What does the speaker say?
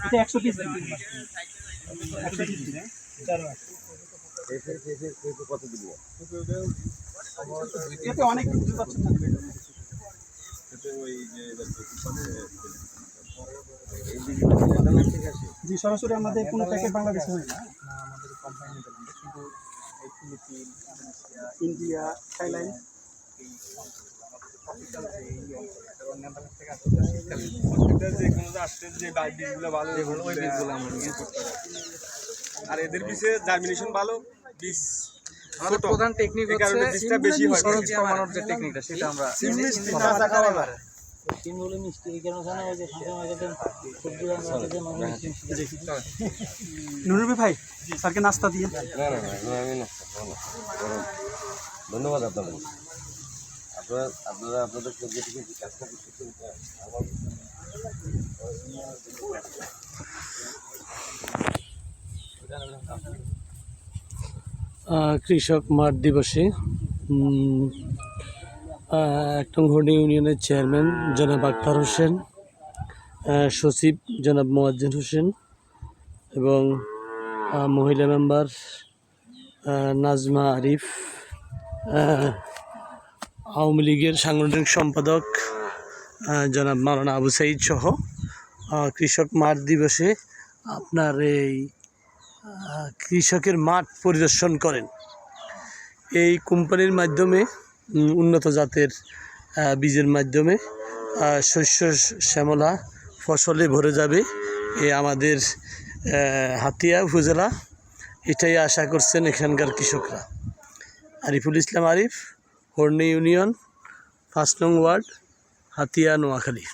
এটা একশো পিস একশো এতে অনেক বুঝতে পারছেন না এই বিভিন্ন নেদারল্যান্ড থেকে আসে জি, সরাসরি আমাদের কোনো প্যাকেট বাংলাদেশে হয় না। আমাদের নেদারল্যান্ডে কিন্তু এই ইন্দোনেশিয়া ইন্ডিয়া, থাইল্যান্ড। প্রত্যেকটা যে কোনো রাষ্ট্রের যে বীজগুলো ভালো যেগুলো ওই বীজগুলো আমরা নিয়ে করতে পারি। আর এদের বীজে জার্মিনেশন ভালো বীজ আমাদের প্রধান টেকনিক কারণে হচ্ছে বীজটা বেশি হয়। খরচ কমানোর যে টেকনিকটা সেটা আমরা তিনগুলো মিষ্টি এই কারণে জানা যে সবসময় আমাদের সবজি রান্না করতে মানুষ মিষ্টি মিষ্টি দেখি। নুরুবি ভাই স্যারকে নাস্তা দিয়ে। ধন্যবাদ আপনাদের। কৃষক মাঠ দিবসে উম, আহ, এক নং হোর্ডিং ইউনিয়নের চেয়ারম্যান জনাব আক্তার হোসেন সচিব জনাব মোয়াজ্জেন হোসেন এবং মহিলা মেম্বার নাজমা আরিফ আওয়ামী লীগের সাংগঠনিক সম্পাদক জনাব মাওলানা আবু সাইদ সহ কৃষক মাঠ দিবসে আপনার এই কৃষকের মাঠ পরিদর্শন করেন। এই কোম্পানির মাধ্যমে উন্নত জাতের বীজের মাধ্যমে শস্য শ্যামলা ফসলে ভরে যাবে। এ আমাদের হাতিয়া উপজেলা, এটাই আশা করছেন এখানকার কৃষকরা। আরিফুল ইসলাম আরিফ হর্নি ইউনিয়ন পাঁচ নং ওয়ার্ড হাতিয়া নোয়াখালী।